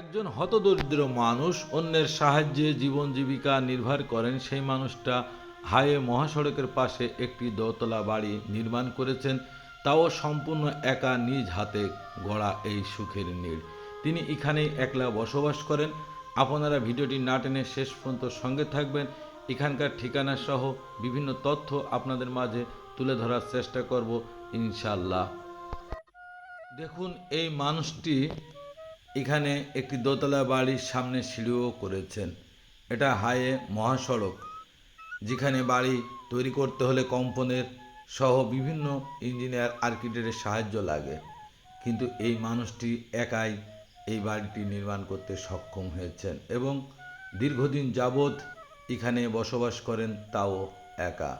একজন হতদরিদ্র মানুষ অন্যের সাহায্যে জীবন জীবিকা নির্ভর করেন, সেই মানুষটা হাইওয়ে মহাসড়কের পাশে একটি দোতলা বাড়ি নির্মাণ করেছেন, তাও সম্পূর্ণ একা নিজ হাতে গড়া এই সুখের নীড়। তিনি এখানেই একলা বসবাস করেন। আপনারা ভিডিওটি না টেনে শেষ পর্যন্ত সঙ্গে থাকবেন। এখানকার ঠিকানা সহ বিভিন্ন তথ্য আপনাদের মাঝে তুলে ধরার চেষ্টা করব ইনশাল্লাহ দেখুন, এই মানুষটি এখানে একটি দোতলা বাড়ির সামনে সিঁড়িও করেছেন। এটা হাইয়ে মহাসড়ক, যেখানে বাড়ি তৈরি করতে হলে কম্পনের সহ বিভিন্ন ইঞ্জিনিয়ার আর্কিটেক্টের সাহায্য লাগে। কিন্তু এই মানুষটি একাই এই বাড়িটি নির্মাণ করতে সক্ষম হয়েছেন এবং দীর্ঘদিন যাবৎ এখানে বসবাস করেন তাও একা।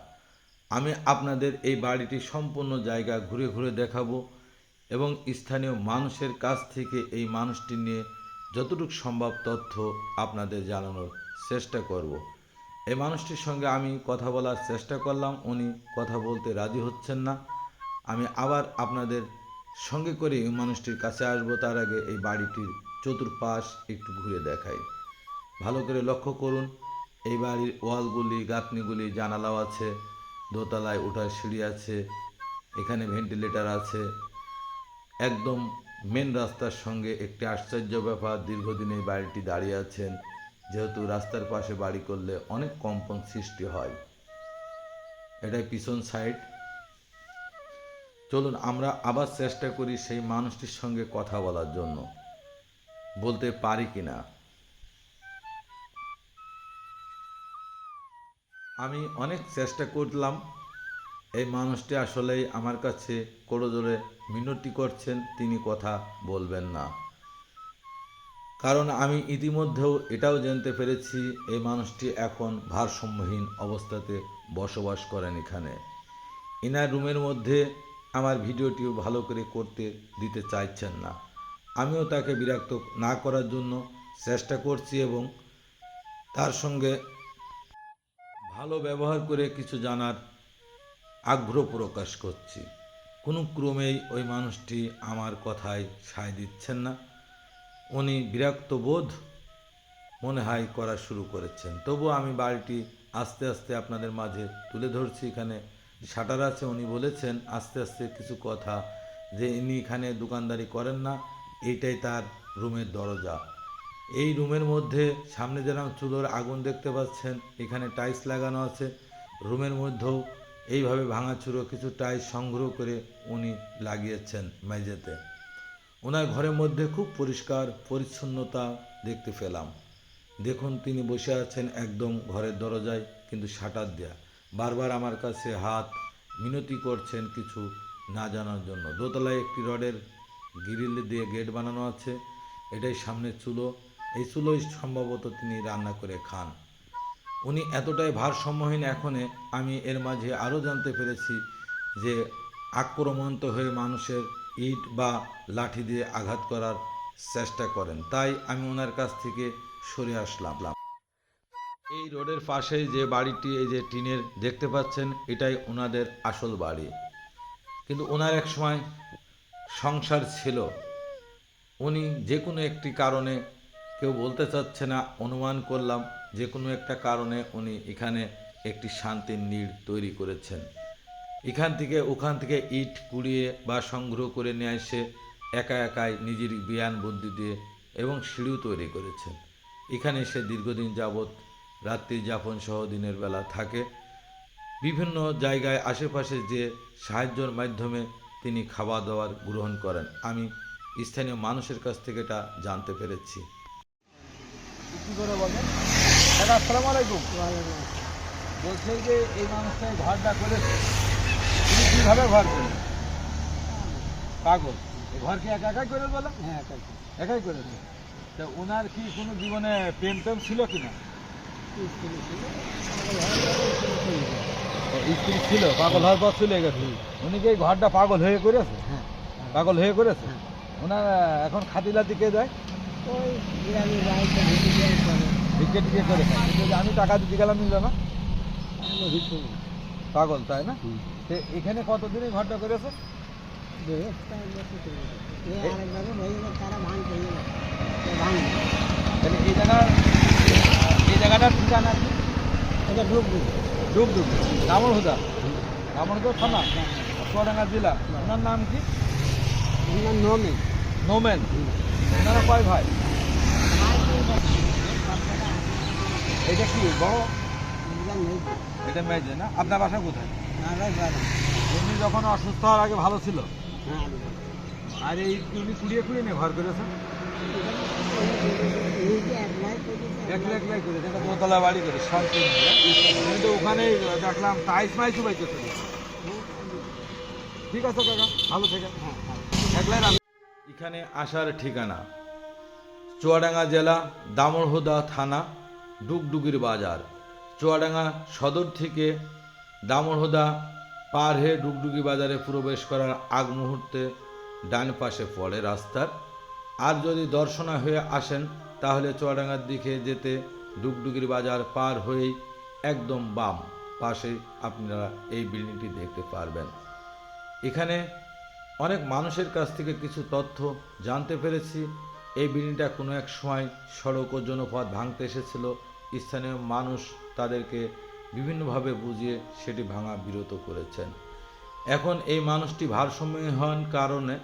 আমি আপনাদের এই বাড়িটি সম্পূর্ণ জায়গা ঘুরে ঘুরে দেখাবো। এবং স্থানীয় মানুষের কাছ থেকে এই মানুষটি নিয়ে যতটুকু সম্ভব তথ্য আপনাদের জানানোর চেষ্টা করব। এই মানুষটির সঙ্গে আমি কথা বলার চেষ্টা করলাম, উনি কথা বলতে রাজি হচ্ছেন না। আমি আবার আপনাদের সঙ্গে করে এই মানুষটির কাছে আসব, তার আগে এই বাড়িটির চতুর্পাশ একটু ঘুরে দেখাই। ভালো করে লক্ষ্য করুন, এই বাড়ির ওয়ালগুলি, গাঁথনিগুলি, জানালাও আছে, দোতলায় ওঠার সিঁড়ি আছে, এখানে ভেন্টিলেটর আছে একদম মেন রাস্তার সঙ্গে একটি আশ্চর্য ব্যাপার, দীর্ঘদিন এই বাড়িটি দাঁড়িয়ে আছেন। যেহেতু রাস্তার পাশে বাড়ি করলে অনেক কম্পন সৃষ্টি হয়। এটাই পিছন সাইড চলুন, আমরা আবার চেষ্টা করি সেই মানুষটির সঙ্গে কথা বলার জন্য। বলতে পারি কি না আমি অনেক চেষ্টা করলাম এই মানুষটি আসলেই আমার কাছে কোড়োজোরে মিনতি করছেন, তিনি কথা বলবেন না। কারণ আমি ইতিমধ্যেও এটাও জানতে পেরেছি, এই মানুষটি এখন ভারসাম্যহীন অবস্থাতে বসবাস করেন এখানে। ইনার রুমের মধ্যে আমার ভিডিওটিও ভালো করে করতে দিতে চাইছেন না। আমিও তাকে বিরক্ত না করার জন্য চেষ্টা করছি এবং তার সঙ্গে ভালো ব্যবহার করে কিছু জানার আগ্রহ প্রকাশ করছি। কোনো ক্রমেই ওই মানুষটি আমার কথায় সায় দিচ্ছেন না। উনি বিরক্ত বোধ মনে হয় করা শুরু করেছেন। তবু আমি বাড়িটি আস্তে আস্তে আপনাদের মাঝে তুলে ধরছি এখানে। শাটার আছে, উনি বলেছেন, আস্তে আস্তে কিছু কথা যে ইনি এখানে দোকানদারি করেন না, এইটাই তার রুমের দরজা। এই রুমের মধ্যে সামনে যেরকম চুলোর আগুন দেখতে পাচ্ছেন, এখানে টাইলস লাগানো আছে। রুমের মধ্যেও এইভাবে ভাঙাচুরো কিছু টাইলস সংগ্রহ করে উনি লাগিয়েছেন মেঝেতে। ওনার ঘরের মধ্যে খুব পরিষ্কার পরিচ্ছন্নতা দেখতে পেলাম। দেখুন, তিনি বসে আছেন একদম ঘরের দরজায়, কিন্তু শাটার দেয়া। বারবার আমার কাছে হাত মিনতি করছেন কিছু না জানার জন্য। দোতলায় একটি রডের গ্রিল দিয়ে গেট বানানো আছে। এটাই সামনে চুলো। এই চুলোই সম্ভবত তিনি রান্না করে খান। উনি এতটাই ভারসাম্যহীন এখনে, আমি এর মাঝে আরও জানতে পেরেছি যে আক্রমন্ত হয়ে মানুষের ইট বা লাঠি দিয়ে আঘাত করার চেষ্টা করেন। তাই আমি ওনার কাছ থেকে সরে আসলাম। এই রোডের পাশেই যে বাড়িটি, এই যে টিনের দেখতে পাচ্ছেন, এটাই ওনাদের আসল বাড়ি। কিন্তু ওনার এক সময় সংসার ছিল। উনি যে কোনো একটি কারণে কেউ বলতে চাচ্ছে না, অনুমান করলাম যে কোনো একটা কারণে উনি এখানে একটি শান্তির নীড় তৈরি করেছেন। এখান থেকে, ওখান থেকে ইট কুড়িয়ে বা সংগ্রহ করে নিয়ে এসে একা একাই নিজের জ্ঞান বুদ্ধি দিয়ে এবং সিঁড়িও তৈরি করেছেন। এখানে সে দীর্ঘদিন যাবৎ রাত্রি যাপন সহ দিনের বেলা থাকে। বিভিন্ন জায়গায় আশেপাশে যে সাহায্যের মাধ্যমে তিনি খাওয়া দাওয়ার গ্রহণ করেন, আমি স্থানীয় মানুষের কাছ থেকে এটা জানতে পেরেছি। দাদা আসসালামু আলাইকুম। বলছে যে এই মানুষটা ঘরটা করেছে। তুমি কীভাবে ঘর করলে? পাগল। ঘর কি একা একাই করে বলে? হ্যাঁ একাই একাই করেছে? তা ওনার কি কোনো জীবনে প্রেম টেম ছিল কি না। স্ত্রী ছিল পাগল হওয়ার পর চলে গেছে। উনি কি এই ঘরটা পাগল হয়ে করেছে? হ্যাঁ। পাগল হয়ে করেছে? ওনার এখন খাতিলাতি কে যায় ওই ভিক্ষে টিকে করে খায়। আমি টাকা দিতে গেলাম নিল না। পাগল তাই না? এখানে কতদিনই ঘরটা করেছে? হয়ে এই জায়গার এই জায়গাটার ঠিকানা কি? এটা ঢুকবে ডুব ডুব দামনহুদা দামনহুদা থানা? চুয়াডাঙ্গা জেলা। ওনার নাম কি? ওনার নমে নোমেন। ওনারা কয় ভাই? এটা কি বড়? এটা মেজে না? আপনার বাসা কোথায়? উনি যখন অসুস্থ হওয়ার আগে ভালো ছিল? আর এই উনি কুড়িয়ে কুড়িয়ে নিয়ে ঘর করেছেন? এক লাখ লাখ করে যেটা দোতলা বাড়ি করে কিন্তু ওখানেই দেখলাম টাইস ঠিক আছে কাকা ভালো থেকে এক লাখ এখানে আসার ঠিকানা চুয়াডাঙ্গা জেলা দামোহদা থানা। ডুগডুগির বাজার। চুয়াডাঙ্গা সদর থেকে দামোহদা পার হয়ে ডুগডুগি বাজারে প্রবেশ করার আগ মুহূর্তে ডান পাশে পড়ে রাস্তার। আর যদি দর্শনা হয়ে আসেন, তাহলে চুয়াডাঙ্গার দিকে যেতে ডুগডুগির বাজার পার হয়েই একদম বাম পাশে আপনারা এই বিল্ডিংটি দেখতে পারবেন। এখানে অনেক মানুষের কাছ থেকে কিছু তথ্য জানতে পেরেছি। এই বিল্ডিংটা কোনো এক সময় সড়ক ও জনপথ ভাঙতে এসেছিল। স্থানীয় মানুষ তাদেরকে বিভিন্নভাবে বুঝিয়ে সেটি ভাঙা বিরত করেছেন। এখন এই মানুষটি ভারসাম্যহীন হন কারণে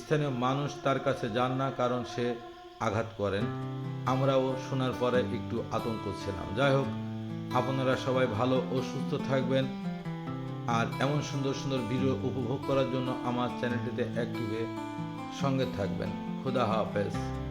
স্থানীয় মানুষ তার কাছে যান না, কারণ সে আঘাত করেন। আমরাও শোনার পরে একটু আতঙ্ক ছিলাম। যাই হোক, আপনারা সবাই ভালো ও সুস্থ থাকবেন। আর এমন সুন্দর সুন্দর ভিডিও উপভোগ করার জন্য আমার চ্যানেলটিতে অ্যাক্টিভে সঙ্গে থাকবেন। da Rapaz. É